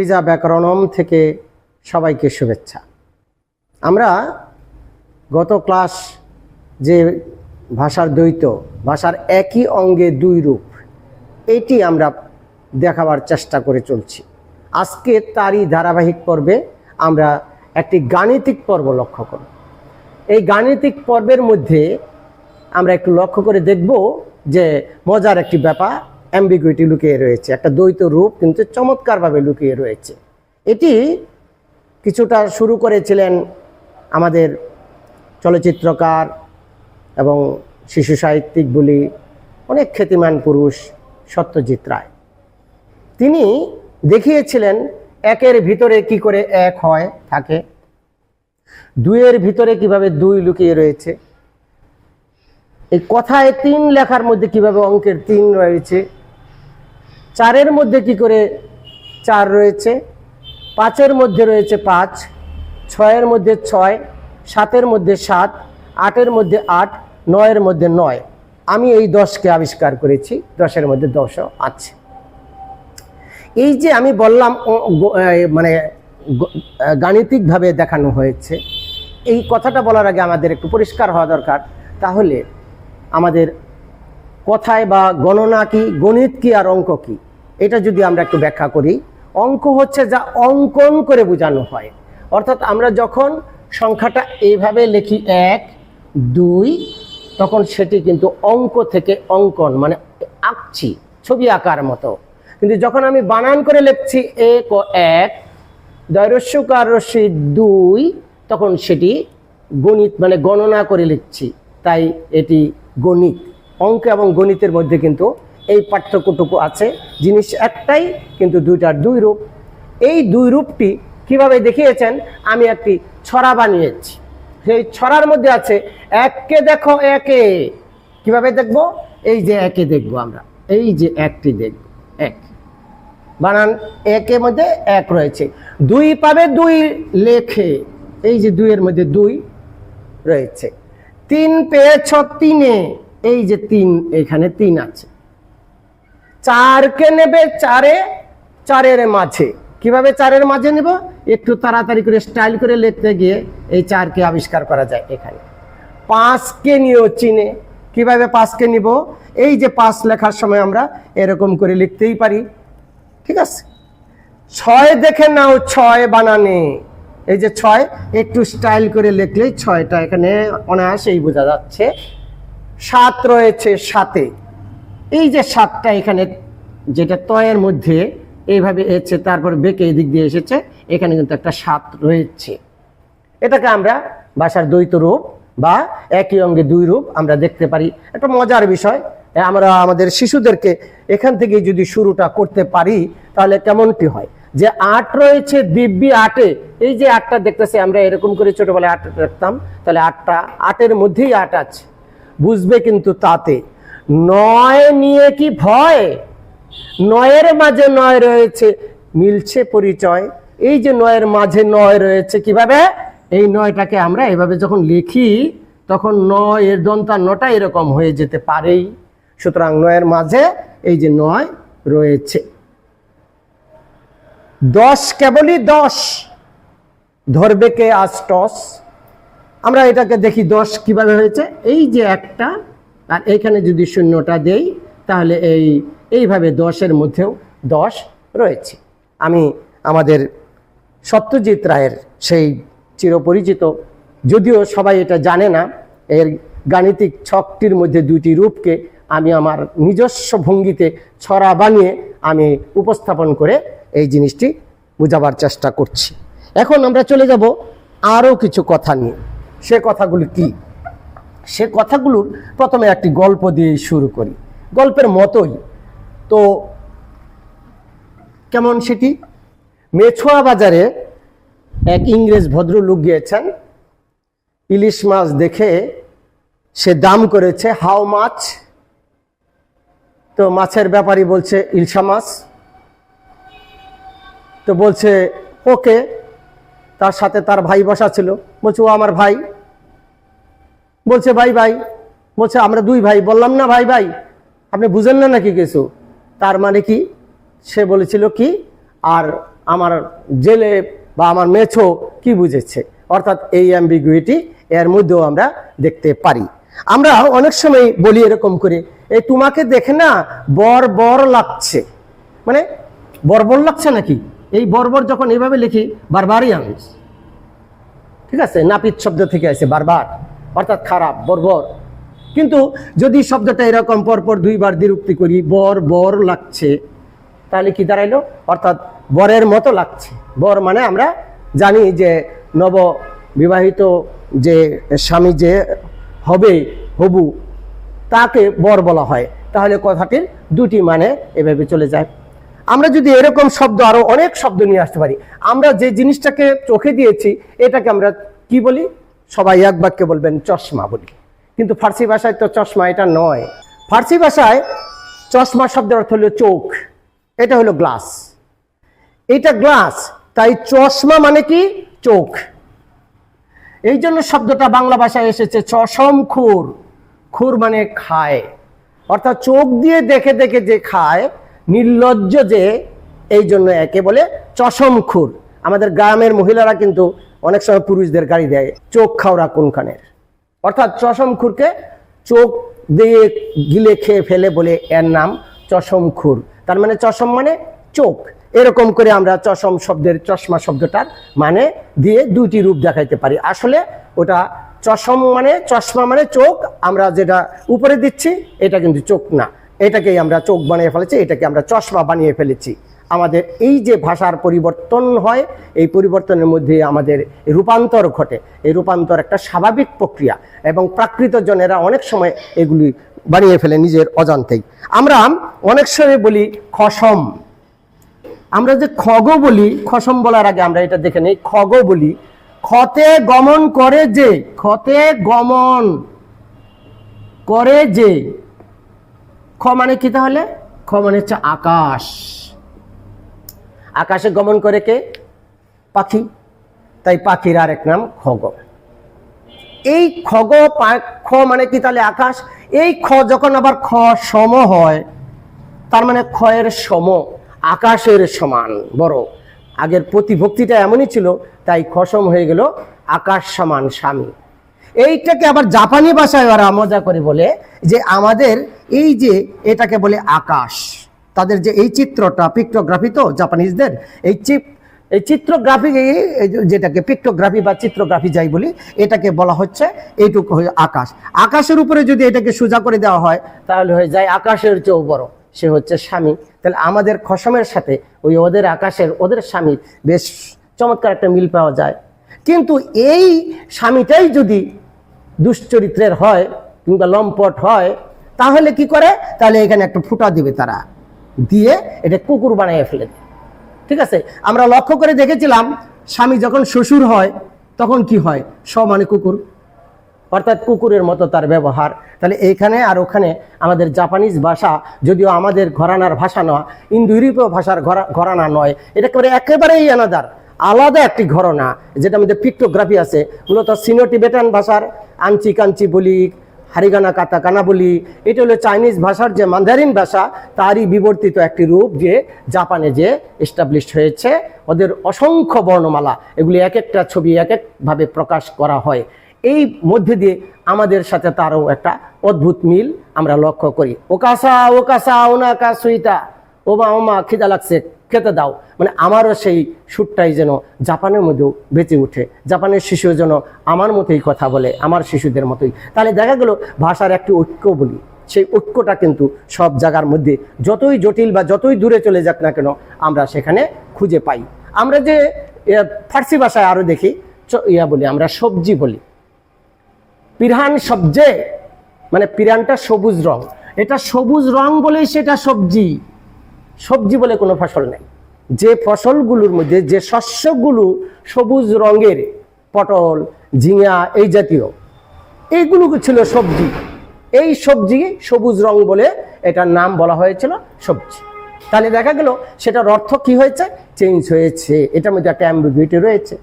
সৃজা ব্যাকরণম থেকে সবাইকে শুভেচ্ছা। আমরা গত ক্লাস যে ভাষার দ্বৈত, ভাষার একই অঙ্গে দুই রূপ, এটি আমরা দেখাবার চেষ্টা করে চলছি। আজকে তারই ধারাবাহিক পর্বে আমরা একটি গাণিতিক পর্ব লক্ষ্য করব। এই গাণিতিক পর্বের মধ্যে আমরা একটু লক্ষ্য করে দেখব যে মজার একটি ব্যাপার অ্যাম্বিগুইটি লুকিয়ে রয়েছে, একটা দ্বৈত রূপ কিন্তু চমৎকারভাবে লুকিয়ে রয়েছে। এটি কিছুটা শুরু করেছিলেন আমাদের চলচ্চিত্রকার এবং শিশু সাহিত্যিক বলি অনেক খ্যাতিমান পুরুষ সত্যজিৎ রায়। তিনি দেখিয়েছিলেন একের ভিতরে কি করে এক হয়, থাকে। দুইয়ের ভিতরে কীভাবে দুই লুকিয়ে রয়েছে। এই কথায় তিন লেখার মধ্যে কীভাবে অঙ্কের তিন রয়েছে চারের মধ্যে কি করে চার রয়েছে? পাঁচের মধ্যে রয়েছে পাঁচ, ছয়ের মধ্যে ছয়, সাতের মধ্যে সাত, আটের মধ্যে আট, নয়ের মধ্যে নয়। আমি এই দশকে আবিষ্কার করেছি, দশের মধ্যে দশও আছে। এই যে আমি বললাম মানে গাণিতিকভাবে দেখানো হয়েছে, এই কথাটা বলার আগে আমাদের একটু পরিষ্কার হওয়া দরকার। তাহলে আমাদের কথায় বা গণনা কি, গণিত কি আর অঙ্ক কি? এটা যদি আমরা একটু ব্যাখ্যা করি, অঙ্ক হচ্ছে যা অঙ্কন করে বোঝানো হয়। অর্থাৎ আমরা যখন সংখ্যাটা এইভাবে লিখি এক, দুই, তখন সেটি কিন্তু অঙ্ক থেকে অঙ্কন মানে আঁকছি, ছবি আঁকার মতো। কিন্তু যখন আমি বানান করে লিখছি এক ও এক দৈরস্যকার রশ্মি দুই, তখন সেটি গণিত মানে গণনা করে লিখছি। তাই এটি গণিত। অঙ্ক এবং গণিতের মধ্যে কিন্তু এই পার্থক্যটুকু আছে। জিনিস একটাই, কিন্তু দুইটার দুই রূপ। এই দুই রূপটি কীভাবে দেখিয়েছেন? আমি একটি ছড়া বানিয়েছি। সেই ছড়ার মধ্যে আছে এককে দেখো একে। কীভাবে দেখব? এই যে একে দেখব আমরা। এই যে একটি দেখব, এক। বানান, একের মধ্যে এক রয়েছে। দুই পাবে দুই লেখে। এই যে দুইয়ের মধ্যে দুই রয়েছে। তিন পেয়েছ তিনে। এই যে তিন, এখানে তিন আছে। চারকে নেবে চারে? চারের মাঝে। কীভাবে চারের মাঝে নেব? একটু তাড়াতাড়ি করে স্টাইল করে লিখতে গিয়ে এই চারকে আবিষ্কার করা যায় এখানে। পাঁচকে নিয়েও চিনে। কীভাবে পাঁচকে নিব? এই যে পাঁচ লেখার সময় আমরা এরকম করে লিখতেই পারি। ঠিক আছে? ছয় দেখে নাও, ছয় বানানে। এই যে ছয়, একটু স্টাইল করে লিখলেই ছয়টা এখানে অনায়াসেই বোঝা যাচ্ছে। সাত রয়েছে সাতে। এই যে সাতটা এখানে যেটা তয়ের মধ্যে এইভাবে এসেছে, তারপর বেঁকে এই দিক দিয়ে এসেছে, এখানে কিন্তু একটা সাত রয়েছে। এটাকে আমরা ভাষার দ্বৈত রূপ বা একই অঙ্গে দুই রূপ আমরা দেখতে পারি। একটা মজার বিষয়, আমরা আমাদের শিশুদেরকে এখান থেকে যদি শুরুটা করতে পারি, তাহলে কেমনটি হয়? যে আট রয়েছে দিব্যি আটে, এই যে আটটা দেখতেছি আমরা, এরকম করে ছোটবেলায় আট রাখতাম, তাহলে আটটা, আটের মধ্যেই আট আছে। বুঝবে কিন্তু তাতে। নয় নিয়ে কি ভয়? নয়ের মাঝে নয় রয়েছে, মিলছে পরিচয়। এই যে নয়ের মাঝে নয় রয়েছে কীভাবে? এই নয়টাকে আমরা এভাবে যখন লিখি, তখন নয় এর দন্তা নটা এরকম হয়ে যেতে পারেই। সুতরাং নয়ের মাঝে এই যে নয় রয়েছে। দশ কেবলই দশ। ধরবে কে আজ টস? আমরা এটাকে দেখি দশ কীভাবে হয়েছে? এই যে একটা, আর এইখানে যদি শূন্যটা দেই, তাহলে এই, এইভাবে দশের মধ্যেও দশ রয়েছে। আমি আমাদের সত্যজিৎ রায়ের সেই চিরপরিচিত, যদিও সবাই এটা জানে না, এর গাণিতিক ছকটির মধ্যে দুইটি রূপকে আমি আমার নিজস্ব ভঙ্গিতে ছড়া বানিয়ে আমি উপস্থাপন করে এই জিনিসটি বোঝাবার চেষ্টা করছি। এখন আমরা চলে যাব আরও কিছু কথা নিয়ে। সে কথাগুলি কি? সে কথাগুলোর প্রথমে একটি গল্প দিয়ে শুরু করি। গল্পের মতোই। তো কেমন সেটি? মেছুয়া বাজারে এক ইংরেজ ভদ্রলোক গিয়েছেন। ইলিশ মাছ দেখে সে দাম করেছে, হাও মাছ? তো মাছের ব্যাপারী বলছে, ইলশা মাছ? তো বলছে, ওকে। তার সাথে তার ভাই বসা ছিল। বলছে, ও আমার ভাই। বলছে, ভাই ভাই। বলছে, আমরা দুই ভাই। বললাম, না, ভাই ভাই, আপনি বুঝেন না নাকি কিছু? তার মানে কি? সে বলেছিল কি, আর আমার জেলে বা আমার মেছো কি বুঝেছে? অর্থাৎ এই অ্যাম্বিগুইটি এর মধ্যেও আমরা দেখতে পারি। আমরা অনেক সময় বলি এরকম করে, এই তোমাকে দেখে না বর বর লাগছে। মানে বর বর লাগছে নাকি? এই বর্বর যখন এইভাবে লিখি বারবারিয়ান্স ঠিক আছে? নাপিত শব্দ থেকে আছে বারবার। অর্থাৎ খারাপ, বর্বর। কিন্তু যদি শব্দটা এরকম পরপর দুইবার দ্বিরুক্তি করি, বর বর লাগছে, তাহলে কি দাঁড়াইলো? অর্থাৎ বরের মতো লাগছে। বর মানে আমরা জানি যে নব বিবাহিত যে স্বামী যে হবে হবু, তাকে বর বলা হয়। তাহলে কথাটির দুটি মানে এভাবে চলে যায়। আমরা যদি এরকম শব্দ আরও অনেক শব্দ নিয়ে আসতে পারি, আমরা যে জিনিসটাকে চোখে দিয়েছি, এটাকে আমরা কি বলি? সবাই এক বাক্যে বলবেন চশমা বলি। কিন্তু ফার্সি ভাষায় তো চশমা এটা নয়। ফার্সি ভাষায় চশমা শব্দের অর্থ হলো চোখ, এটা হলো গ্লাস। এটা গ্লাস, তাই চশমা মানে কি? চোখ। এই জন্য শব্দটা বাংলা ভাষায় এসেছে চশম খুর। খুর মানে খায়। অর্থাৎ চোখ দিয়ে দেখে দেখে যে খায় নির্লজ্জ যে এই জন্য একে বলে চশম খুর আমাদের গ্রামের মহিলারা কিন্তু অনেক সময় পুরুষদের গাড়ি দেয়, চোখ খাওয়া কোনখানের। অর্থাৎ চশম খুরকে চোখ দিয়ে গিলে খেয়ে ফেলে বলে এর নাম চশম খুর তার মানে চশম মানে চোখ। এরকম করে আমরা চশম শব্দের চশমা শব্দটার মানে দিয়ে দুটি রূপ দেখাইতে পারি। আসলে ওটা চশম মানে চশমা মানে চোখ। আমরা যেটা উপরে দিচ্ছি, এটা কিন্তু চোখ না। এটাকেই আমরা চোখ বানিয়ে ফেলেছি, এটাকে আমরা চশমা বানিয়ে ফেলেছি। আমাদের এই যে ভাষার পরিবর্তন হয়, এই পরিবর্তনের মধ্যে আমাদের রূপান্তর ঘটে। এই রূপান্তর একটা স্বাভাবিক প্রক্রিয়া এবং প্রাকৃত জনেরা অনেক সময় এগুলি বানিয়ে ফেলে নিজের অজান্তেই। আমরা অনেক সময় বলি খসম। আমরা যে খগ বলি, খসম বলার আগে আমরা এটা দেখে নিই, খগ বলি, খতে গমন করে যে, খতে গমন করে যে খ মানে কি তাহলে? খ মানে হচ্ছে আকাশ। আকাশে গমন করে কে? পাখি। তাই পাখির আর এক নাম খগ। এই খগ খ মানে কি তাহলে আকাশ? এই খ যখন আবার খ সম হয়, তার মানে ক্ষয়ের সম, আকাশের সমান, বড়। আগের প্রতিভক্তিটা এমনই ছিল, তাই খসম হয়ে গেল আকাশ সমান স্বামী। এইটাকে আবার জাপানি ভাষায় ওরা মজা করে বলে যে আমাদের এই যে এটাকে বলে আকাশ, তাদের যে এই চিত্রটা পিক্টোগ্রাফি তো জাপানিজদের এই চিপ, এই চিত্রগ্রাফি যেটাকে পিক্টোগ্রাফি বা চিত্রগ্রাফি যাই বলি, এটাকে বলা হচ্ছে এইটুকু আকাশ। আকাশের উপরে যদি এটাকে সোজা করে দেওয়া হয়, তাহলে হয়ে যায় আকাশের চেয়েও বড়, সে হচ্ছে স্বামী। তাহলে আমাদের খসমের সাথে ওই ওদের আকাশের, ওদের স্বামীর বেশ চমৎকার একটা মিল পাওয়া যায়। কিন্তু এই স্বামীটাই যদি দুশ্চরিত্রের হয় কিংবা লম্পট হয় তাহলে কি করে? তাহলে এখানে একটা ফুটা দিবে তারা। দিয়ে এটা কুকুর বানিয়ে ফেলে ঠিক আছে? আমরা লক্ষ্য করে দেখেছিলাম, স্বামী যখন শ্বশুর হয়, তখন কি হয়? স মানে কুকুর। অর্থাৎ কুকুরের মতো তার ব্যবহার। তাহলে এইখানে আর ওখানে আমাদের জাপানিজ ভাষা, যদিও আমাদের ঘরানার ভাষা নয় ইন্দো ইউরোপীয় ভাষার ঘরা- ঘরানা নয়। এটা করে একেবারেই আলাদার আলাদা একটি ঘরনা যেটা আমাদের পিক্টোগ্রাফি আছে। মূলত সিনো টিবেটান ভাষার আঞ্চি কাঞ্চি বলি হারিগানা কাতাকানা বলি এটা হলো চাইনিজ ভাষার যে মান্দারিন ভাষা, তারই বিবর্তিত একটি রূপ যে জাপানে যে এস্টাবলিশ হয়েছে। ওদের অসংখ্য বর্ণমালা, এগুলি এক একটা ছবি এক একভাবে প্রকাশ করা হয়। এই মধ্যে দিয়ে আমাদের সাথে তারও একটা অদ্ভুত মিল আমরা লক্ষ্য করি। ওকাসা ওকাসা, ওনাকা সুইতা ওমা ওমা, খিদা লাগছে। খেতে দাও। মানে আমারও সেই সুরটাই যেন জাপানের মধ্যেও বেঁচে উঠে জাপানের শিশু যেন আমার মতোই কথা বলে, আমার শিশুদের মতোই। তাহলে দেখা গেল ভাষার একটি ঐক্য বলি। সেই ঐক্যটা কিন্তু সব জায়গার মধ্যে যতই জটিল বা যতই দূরে চলে যাক না কেন, আমরা সেখানে খুঁজে পাই। আমরা যে ফার্সি ভাষায় আরও দেখি ইয়া বলি আমরা সবজি বলি। পিরহান সবজে মানে পিরানটা সবুজ রং। এটা সবুজ রং বলেই সেটা সবজি। সবজি বলে কোনো ফসল নেই। যে ফসলগুলোর মধ্যে যে শস্যগুলো সবুজ রঙের, পটল, ঝিঙা, এই জাতীয় এইগুলো ছিল সবজি। এই সবজি সবুজ রং বলে এটার নাম বলা হয়েছিল সবজি। তাহলে দেখা গেল সেটার অর্থ কি হয়েছে? চেঞ্জ হয়েছে। এটার মধ্যে একটা অ্যাম্বিগুইটি রয়েছে।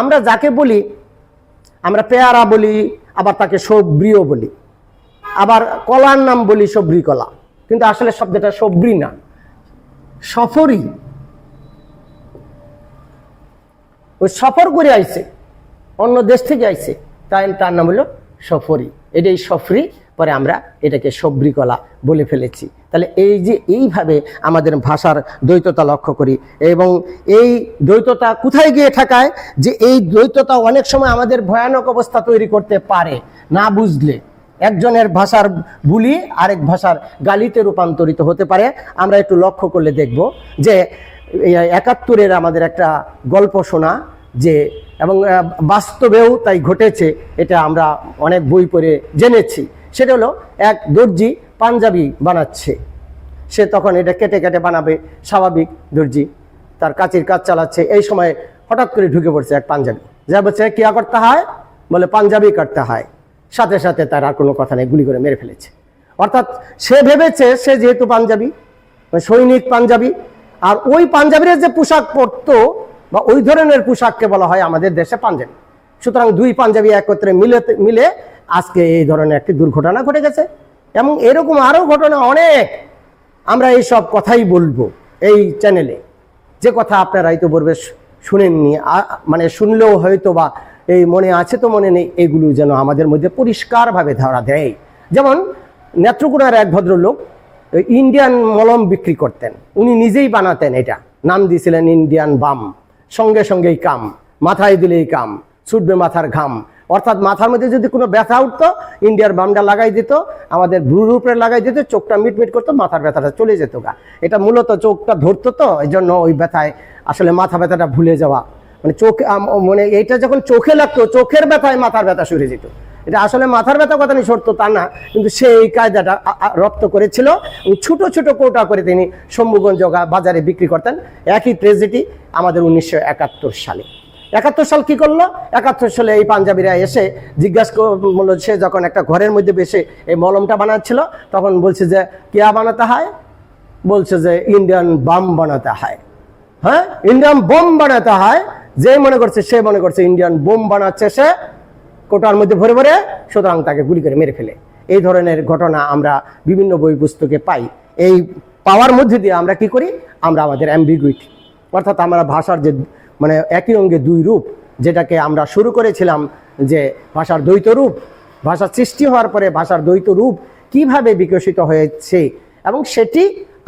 আমরা যাকে বলি, আমরা পেয়ারা বলি, আবার তাকে সব্রিও বলি। আবার কলার নাম বলি সব্রি কলা কিন্তু আসলে শব্দটা সব্রি না। সফরি ওই সফর করে আইছে, অন্য দেশ থেকে আইছে, তাই তার নাম হলো সফরি এটাই সফরি পরে আমরা এটাকে সবরি কলা বলে ফেলেছি। তাহলে এই যে এইভাবে আমাদের ভাষার দ্বৈততা লক্ষ্য করি, এবং এই দ্বৈততা কোথায় গিয়ে থাকায় যে এই দ্বৈততা অনেক সময় আমাদের ভয়ানক অবস্থা তৈরি করতে পারে, না বুঝলে। একজনের ভাষার বুলি আরেক ভাষার গালিতে রূপান্তরিত হতে পারে। আমরা একটু লক্ষ্য করলে দেখব যে একাত্তরের আমাদের একটা গল্প শোনা যে, এবং বাস্তবেও তাই ঘটেছে, এটা আমরা অনেক বই পড়ে জেনেছি। সেটা হলো, এক দর্জি পাঞ্জাবি বানাচ্ছে। সে তখন এটা কেটে কেটে বানাবে, স্বাভাবিক দর্জি তার কাচির কাজ চালাচ্ছে। এই সময় হঠাৎ করে ঢুকে পড়ছে এক পাঞ্জাবি। যা বলছে, কিয়া করতে হয়? বলে, পাঞ্জাবি কাটতে হয়। সাথে সাথে তার আর কোনো কথা নেই, গুলি করে মেরে ফেলেছে। অর্থাৎ সে ভেবেছে সে যেহেতু পাঞ্জাবি মানে সৈনিক পাঞ্জাবি, আর ওই পাঞ্জাবির যে পোশাক পরতো বা ওই ধরনের পোশাককে বলা হয় আমাদের দেশে পাঞ্জাবি। সুতরাং দুই পাঞ্জাবি একত্রে মিলে মিলে আজকে এই ধরনের একটি দুর্ঘটনা ঘটে গেছে। এবং এরকম আরও ঘটনা অনেক। আমরা এই সব কথাই বলব এই চ্যানেলে যে কথা আপনারা হয়তো বলবে শুনেননি মানে শুনলেও হয়তো বা এই মনে আছে তো মনে নেই, এগুলো যেন আমাদের মধ্যে পরিষ্কারভাবে ধরা দেয়। যেমন নেত্রকোনার এক ভদ্রলোক ইন্ডিয়ান মলম বিক্রি করতেন। উনি নিজেই বানাতেন এটা। নাম দিয়েছিলেন ইন্ডিয়ান বাম। সঙ্গে সঙ্গেই কাম। মাথায় দিলেই কাম। ছুটবে মাথার ঘাম। অর্থাৎ মাথার মধ্যে যদি কোনো ব্যথা উঠতো, ইন্ডিয়ার বামটা লাগাই দিত, আমাদের ব্রুর উপরে লাগাই দিত, চোখটা মিটমিট করতো, মাথার ব্যথাটা চলে যেত গা। এটা মূলত চোখটা ধরতো তো এই জন্য ওই ব্যথায় আসলে মাথা ব্যথাটা ভুলে যাওয়া মানে চোখ মানে এইটা যখন চোখে লাগতো, চোখের ব্যথায় মাথার ব্যথা সরে যেত। এটা আসলে মাথার ব্যথা কথা নিয়ে সরতো তা না, কিন্তু সে এই কায়দাটা রপ্ত করেছিল ছোট ছোট কোটা করে তিনি শম্ভুগঞ্জ বাজারে বিক্রি করতেন। একই ট্রেজেডি আমাদের উনিশশো একাত্তর সালে। একাত্তর সাল কি করল? একাত্তর সালে এই পাঞ্জাবিরা এসে জিজ্ঞাসা করল সে যখন একটা ঘরের মধ্যে বসে এই মলমটা বানাচ্ছিল, তখন বলছে যে কেয়া বানাতে হয়? বলছে যে, ইন্ডিয়ান বাম বানাতে হয়। হ্যাঁ? ইন্ডিয়ান বোম বানাতে হয়। যে মনে করছে, সে মনে করছে ইন্ডিয়ান বোম বানাচ্ছে সে, কোটার মধ্যে ভরে ভরে, সুতরাং তাকে গুলি করে মেরে ফেলে। এই ধরনের ঘটনা আমরা বিভিন্ন বই পুস্তকে পাই। এই পাওয়ার মধ্যে দিয়ে আমরা কি করি? আমরা আমাদের অ্যাম্বিগুইটি অর্থাৎ আমরা ভাষার যে মানে একই অঙ্গে দুই রূপ, যেটাকে আমরা শুরু করেছিলাম যে ভাষার দ্বৈত রূপ, ভাষার সৃষ্টি হওয়ার পরে ভাষার দ্বৈত রূপ কীভাবে বিকশিত হয়েছে, এবং সেটি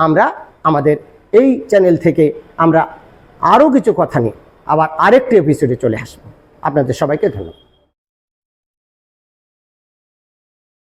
আমরা আমাদের এই চ্যানেল থেকে আমরা আরও কিছু কথা নিয়ে আবার আরেকটি এপিসোডে চলে আসব। আপনাদের সবাইকে ধন্যবাদ।